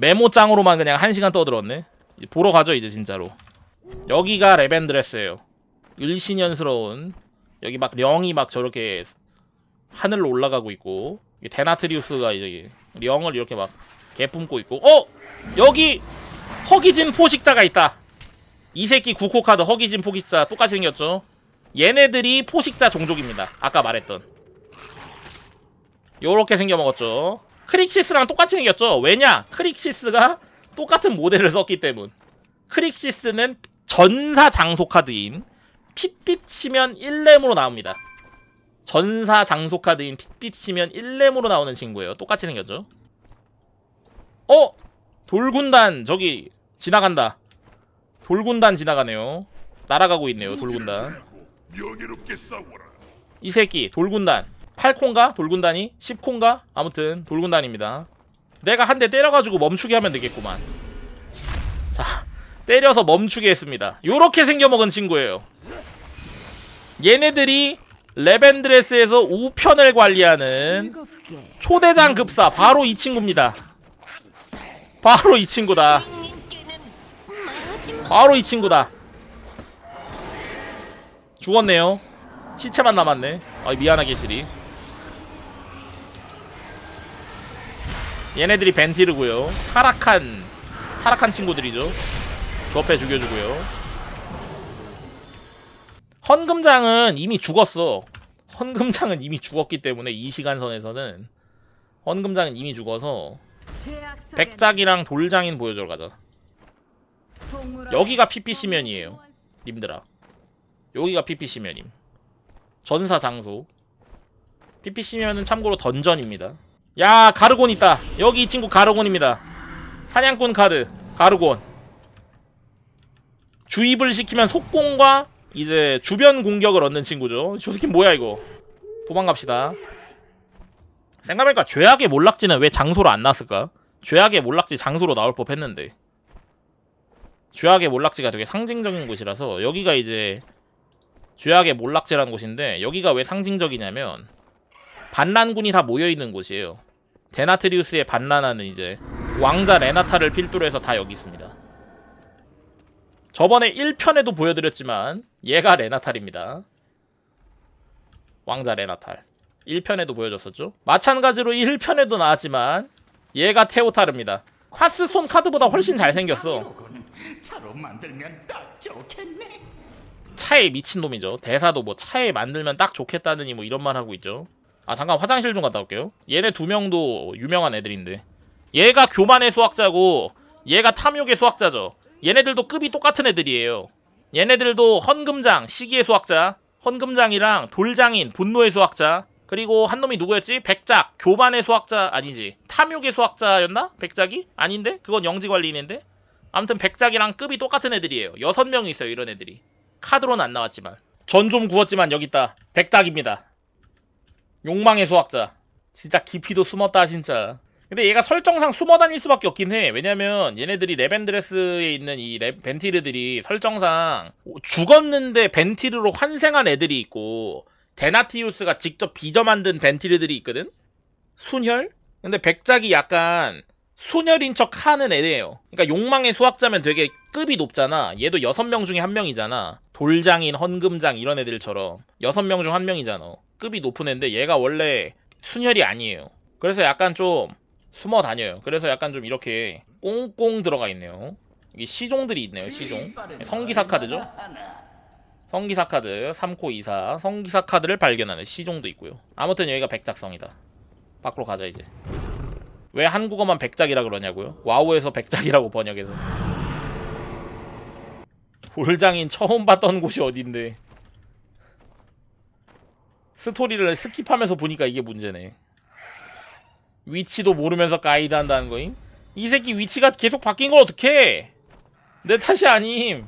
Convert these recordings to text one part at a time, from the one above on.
메모장으로만 그냥 한 시간 떠들었네. 보러 가죠 이제 진짜로. 여기가 레벤드레스예요. 일신연스러운 여기 막 령이 막 저렇게 하늘로 올라가고 있고 이 데나트리우스가 이제 령을 이렇게 막 개뿜고 있고 어 여기 허기진 포식자가 있다. 이 새끼 구코 카드 허기진 포식자 똑같이 생겼죠. 얘네들이 포식자 종족입니다. 아까 말했던. 요렇게 생겨먹었죠. 크릭시스랑 똑같이 생겼죠. 왜냐? 크릭시스가 똑같은 모델을 썼기 때문. 크릭시스는 전사 장소 카드인 핏빛 치면 1렘으로 나옵니다. 전사 장소 카드인 핏빛 치면 1렘으로 나오는 친구예요. 똑같이 생겼죠. 어? 돌군단 저기 지나간다. 돌군단 지나가네요. 날아가고 있네요. 돌군단. 이 새끼 돌군단 8콘가? 돌군단이? 10콘가? 아무튼 돌군단입니다. 내가 한 대 때려가지고 멈추게 하면 되겠구만. 자 때려서 멈추게 했습니다. 요렇게 생겨먹은 친구예요. 얘네들이 레벤드레스에서 우편을 관리하는 초대장 급사 바로 이 친구입니다. 바로 이 친구다. 바로 이 친구다. 죽었네요. 시체만 남았네. 아 미안하게 시리 얘네들이 벤티르고요. 타락한 타락한 친구들이죠. 조합해 죽여주고요. 헌금장은 이미 죽었어. 헌금장은 이미 죽었기 때문에 이 시간선에서는 헌금장은 이미 죽어서 백작이랑 돌장인 보여주러 가자. 여기가 PPC면이에요. 님들아. 여기가 PPC면임. 전사 장소. PPC면은 참고로 던전입니다 야 가르곤 있다. 여기 이 친구 가르곤입니다. 사냥꾼 카드 가르곤. 주입을 시키면 속공과 이제 주변 공격을 얻는 친구죠. 저 새끼 뭐야 이거? 도망갑시다. 생각해보니까 죄악의 몰락지는 왜 장소로 안 났을까? 죄악의 몰락지 장소로 나올 법 했는데. 죄악의 몰락지가 되게 상징적인 곳이라서 여기가 이제 죄악의 몰락지라는 곳인데 여기가 왜 상징적이냐면 반란군이 다 모여있는 곳이에요 데나트리우스의 반란하는 이제 왕자 레나타를 필두로 해서 다 여기 있습니다 저번에 1편에도 보여드렸지만 얘가 레나탈입니다 왕자 레나탈 1편에도 보여줬었죠 마찬가지로 1편에도 나왔지만 얘가 테오타르입니다 하스스톤 카드보다 훨씬 잘생겼어. 차에 미친놈이죠. 대사도 뭐 차에 만들면 딱 좋겠다느니 뭐 이런 말 하고 있죠. 아 잠깐 화장실 좀 갔다 올게요. 얘네 두 명도 유명한 애들인데 얘가 교만의 수학자고 얘가 탐욕의 수학자죠. 얘네들도 급이 똑같은 애들이에요. 얘네들도 헌금장 시기의 수학자, 헌금장이랑 돌장인 분노의 수학자, 그리고 한 놈이 누구였지? 백작 교만의 수학자 아니지? 탐욕의 수학자였나? 백작이? 아닌데? 그건 영지관리인인데? 아무튼 백작이랑 급이 똑같은 애들이에요. 여섯 명이 있어요 이런 애들이. 카드로는 안 나왔지만 전 좀 구웠지만 여기 있다 백작입니다 욕망의 수학자 진짜 깊이도 숨었다 진짜 근데 얘가 설정상 숨어 다닐 수밖에 없긴 해 왜냐면 얘네들이 레벤드레스에 있는 이 레, 벤티르들이 설정상 죽었는데 벤티르로 환생한 애들이 있고 데나티우스가 직접 빚어 만든 벤티르들이 있거든 순혈? 근데 백작이 약간 순혈인 척 하는 애예요. 그러니까 욕망의 수학자면 되게 급이 높잖아. 얘도 여섯 명 중에 한 명이잖아. 돌장인, 헌금장 이런 애들처럼 여섯 명 중 한 명이잖아. 급이 높은 애인데 얘가 원래 순혈이 아니에요. 그래서 약간 좀 숨어 다녀요. 그래서 약간 좀 이렇게 꽁꽁 들어가 있네요. 여기 시종들이 있네요. 시종. 성기사 카드죠. 성기사 카드 3코 2사 성기사 카드를 발견하는 시종도 있고요. 아무튼 여기가 백작성이다. 밖으로 가자 이제. 왜 한국어만 백작이라 그러냐고요? 와우에서 백작이라고 번역해서. 돌장인 처음 봤던 곳이 어딘데. 스토리를 스킵하면서 보니까 이게 문제네. 위치도 모르면서 가이드 한다는 거임? 이 새끼 위치가 계속 바뀐 걸 어떡해? 내 탓이 아님.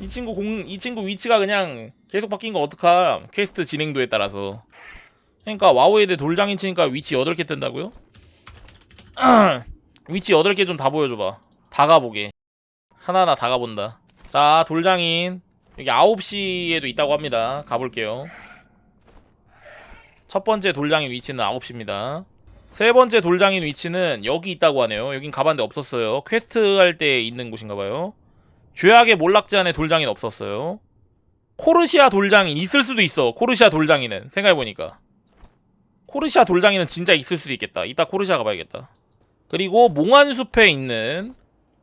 이 친구 공, 이 친구 위치가 그냥 계속 바뀐 거 어떡함. 퀘스트 진행도에 따라서. 그러니까 와우에 대해 돌장인 치니까 위치 8개 뜬다고요? 위치 8개 좀 다 보여줘봐. 다 가보게. 하나하나 다 가본다. 자, 돌장인. 여기 9시에도 있다고 합니다. 가볼게요. 첫 번째 돌장인 위치는 9시입니다. 세 번째 돌장인 위치는 여기 있다고 하네요. 여긴 가봤는데 없었어요. 퀘스트 할 때 있는 곳인가봐요. 죄악의 몰락지 안에 돌장인 없었어요. 코르시아 돌장인 있을 수도 있어. 코르시아 돌장인은 생각해보니까. 코르시아 돌장인은 진짜 있을 수도 있겠다. 이따 코르시아 가봐야겠다. 그리고 몽환숲에 있는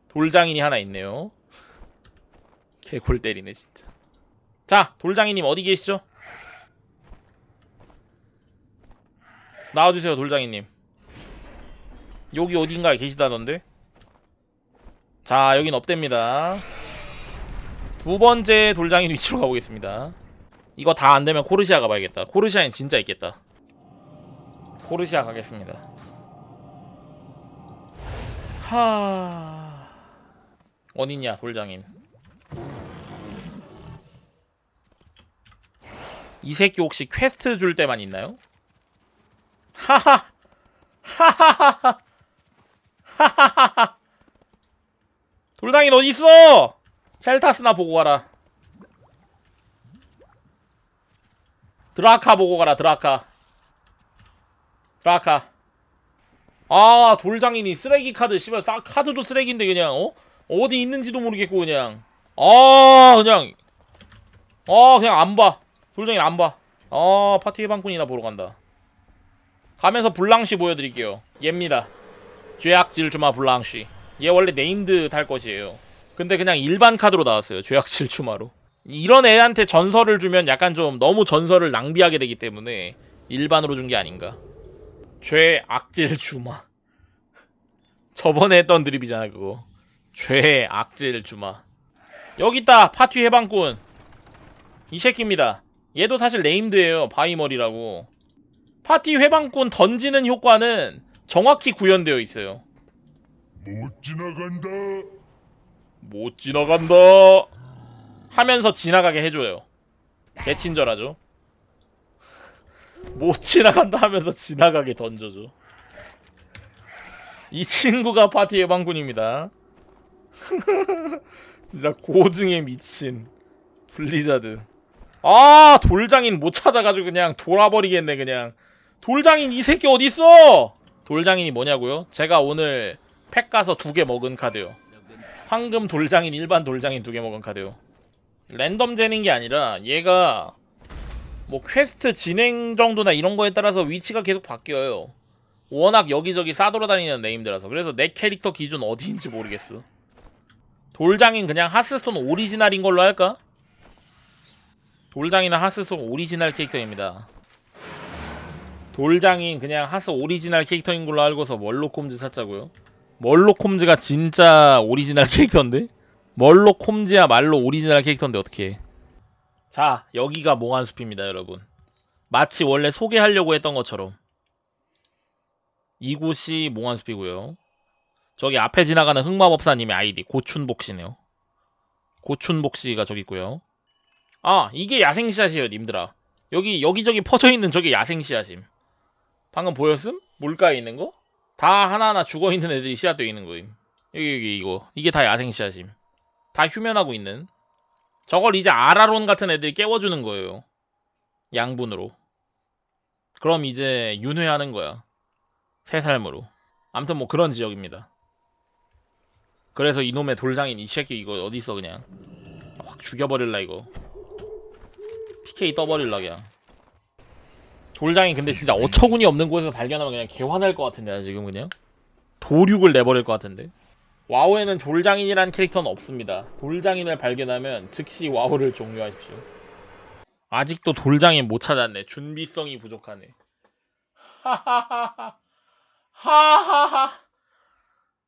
돌장인이 하나 있네요. 개골 때리네 진짜. 자 돌장인님 어디 계시죠? 나와주세요 돌장인님. 여기 어딘가에 계시다던데? 자 여긴 없답니다. 두 번째 돌장인 위치로 가보겠습니다. 이거 다 안되면 코르시아 가봐야겠다. 코르시아엔 진짜 있겠다. 코르시아 가겠습니다. 하... 어딨냐 돌장인. 이 새끼 혹시 퀘스트 줄 때만 있나요? 하하! 하하하하! 하하하하! 돌장인 어딨어! 켈타스나 보고 가라. 드라카 보고 가라, 드라카. 드라카. 아, 돌장인이 쓰레기 카드, 씨발, 싸, 카드도 쓰레기인데, 그냥, 어? 어디 있는지도 모르겠고, 그냥. 아, 그냥. 아, 그냥 안 봐. 돌장인 안 봐. 아, 파티 해방꾼이나 보러 간다. 가면서 블랑쉬 보여드릴게요. 얘입니다. 죄악질 주마 블랑쉬. 얘 원래 네임드 탈 것이에요. 근데 그냥 일반 카드로 나왔어요. 죄악질 주마로. 이런 애한테 전설을 주면 약간 좀 너무 전설을 낭비하게 되기 때문에 일반으로 준 게 아닌가. 죄악질 주마. 저번에 했던 드립이잖아 그거. 죄악질 주마. 여기 있다 파티 해방꾼. 이 새끼입니다. 얘도 사실 네임드예요. 바이머리라고. 파티 회방꾼 던지는 효과는 정확히 구현되어 있어요. 못 지나간다. 못 지나간다 하면서 지나가게 해줘요. 개친절하죠. 못 지나간다 하면서 지나가게 던져줘. 이 친구가 파티 예방군입니다. 진짜 고증에 미친 블리자드. 아 돌장인 못 찾아가지고 그냥 돌아버리겠네 그냥. 돌장인 이 새끼 어딨어? 돌장인이 뭐냐고요? 제가 오늘 팩 가서 두 개 먹은 카드요. 황금 돌장인 일반 돌장인 두 개 먹은 카드요. 랜덤 제는 게 아니라 얘가 뭐 퀘스트 진행 정도나 이런 거에 따라서 위치가 계속 바뀌어요. 워낙 여기저기 싸돌아다니는 네임들라서 그래서 내 캐릭터 기준 어디인지 모르겠어. 돌장인 그냥 하스스톤 오리지널인 걸로 할까? 돌장인은 하스스톤 오리지널 캐릭터입니다. 돌장인 그냥 하스 오리지널 캐릭터인 걸로 알고서 멀로콤즈 찾자고요. 멀로콤즈가 진짜 오리지널 캐릭터인데? 멀로콤즈야 말로 오리지널 캐릭터인데 어떻게 해? 자, 여기가 몽환숲입니다, 여러분. 마치 원래 소개하려고 했던 것처럼. 이곳이 몽환숲이고요. 저기 앞에 지나가는 흑마법사님의 아이디 고춘복 씨네요. 고춘복 씨가 저기 있고요. 아, 이게 야생 씨앗이에요, 님들아. 여기 여기저기 퍼져 있는 저게 야생 씨앗임. 방금 보였음? 물가에 있는 거? 다 하나하나 죽어 있는 애들이 씨앗되어 있는 거임. 여기 여기 이거 이게 다 야생 씨앗임. 다 휴면하고 있는. 저걸 이제 아라론 같은 애들이 깨워주는 거예요. 양분으로. 그럼 이제 윤회하는 거야. 새 삶으로. 아무튼 뭐 그런 지역입니다. 그래서 이놈의 돌장인 이 새끼 이거 어디 있어 그냥 확 죽여버릴라 이거. PK 떠버릴라 그냥. 돌장인 근데 진짜 어처구니 없는 곳에서 발견하면 그냥 개화날 것 같은데 나 지금 그냥? 도륙을 내버릴 것 같은데? 와우에는 돌장인이란 캐릭터는 없습니다. 돌장인을 발견하면 즉시 와우를 종료하십시오. 아직도 돌장인 못 찾았네. 준비성이 부족하네. 하하하하 하하하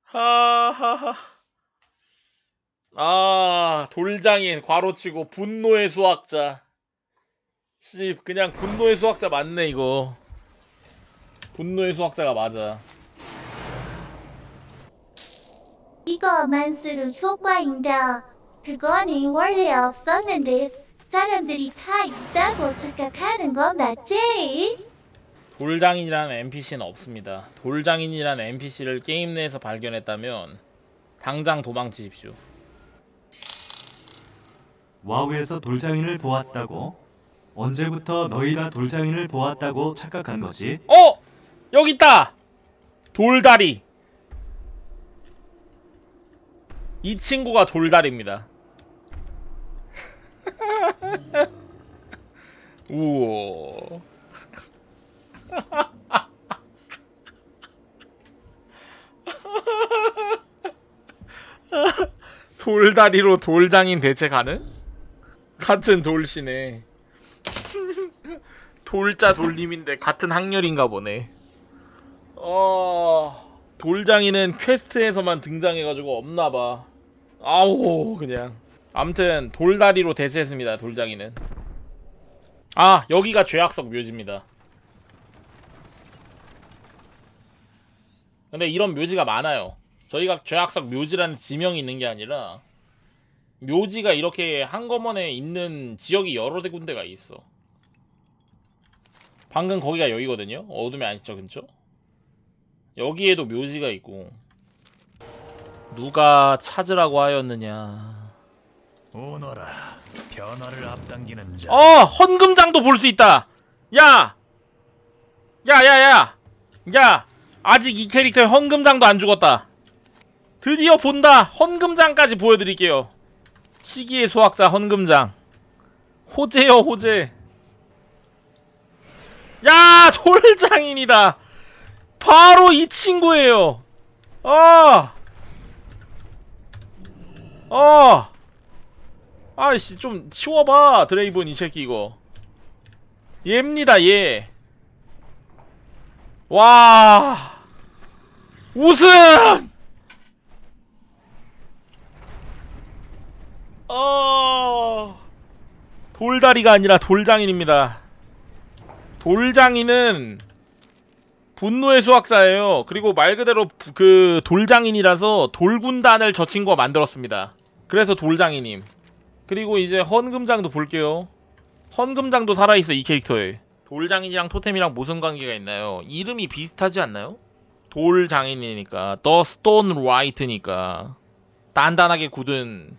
하하하 아 돌장인 괄호치고 분노의 수학자 씨 그냥 분노의 수학자 맞네 이거 분노의 수학자가 맞아 이거만 쓰는 효과인데 그거는 원래 없었는데 사람들이 다 있다고 착각하는 거 맞지? 돌장인이라는 NPC는 없습니다 돌장인이라는 NPC를 게임 내에서 발견했다면 당장 도망치십시오 와우에서 돌장인을 보았다고? 언제부터 너희가 돌장인을 보았다고 착각한 거지? 어! 여기 있다! 돌다리. 이 친구가 돌다리입니다. 우와. 돌다리로 돌장인 대체 가능? 같은 돌씨네. 돌자 돌림인데 같은 학렬인가 보네. 어 돌장이는 퀘스트에서만 등장해가지고 없나봐. 아우 그냥. 암튼 돌다리로 대체했습니다. 돌장이는. 아 여기가 죄악석 묘지입니다. 근데 이런 묘지가 많아요. 저희가 죄악석 묘지라는 지명이 있는 게 아니라 묘지가 이렇게 한꺼번에 있는 지역이 여러 대 군데가 있어. 방금 거기가 여기거든요. 어둠의 안식처 근처. 여기에도 묘지가 있고. 누가 찾으라고 하였느냐. 오너라 변화를 앞당기는 자 어! 헌금장도 볼 수 있다! 야! 야, 야, 야! 야! 아직 이 캐릭터의 헌금장도 안 죽었다. 드디어 본다! 헌금장까지 보여드릴게요. 시기의 소학자 헌금장. 호재요, 호재. 야! 돌장인이다! 바로 이 친구예요! 어! 어! 아이씨 좀 치워봐 드레이븐 이 새끼 이거 얘입니다 얘 와 우승 어 돌다리가 아니라 돌장인입니다 돌장인은 분노의 수학자예요 그리고 말 그대로 부- 그 돌장인이라서 돌군단을 저 친구가 만들었습니다 그래서 돌장인임 그리고 이제 헌금장도 볼게요. 헌금장도 살아있어 이 캐릭터에. 돌장인이랑 토템이랑 무슨 관계가 있나요? 이름이 비슷하지 않나요? 돌장인이니까 더 스톤 라이트니까 단단하게 굳은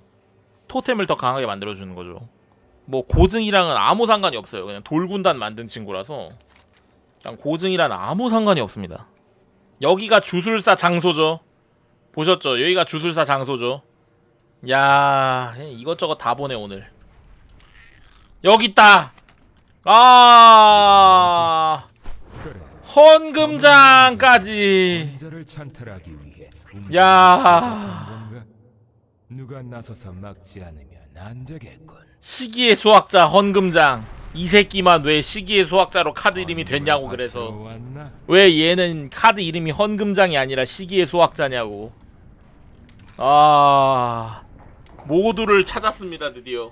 토템을 더 강하게 만들어주는 거죠. 뭐 고증이랑은 아무 상관이 없어요. 그냥 돌군단 만든 친구라서 그냥 고증이란 아무 상관이 없습니다. 여기가 주술사 장소죠. 보셨죠? 여기가 주술사 장소죠. 야 이것저것 다 보네 오늘 여기 있다 아 헌금장까지 야. 누가 나서서 막지 않으면 안 되겠군. 시기의 수학자 헌금장. 이 새끼만 왜 시기의 수학자로 카드 이름이 됐냐고 그래서? 왜 얘는 카드 이름이 헌금장이 아니라 시기의 수학자냐고. 아 모두를 찾았습니다 드디어.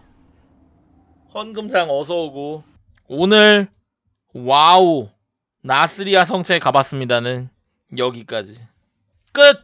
헌금장 어서오고. 오늘 와우 나스리아 성체에 가봤습니다는 여기까지. 끝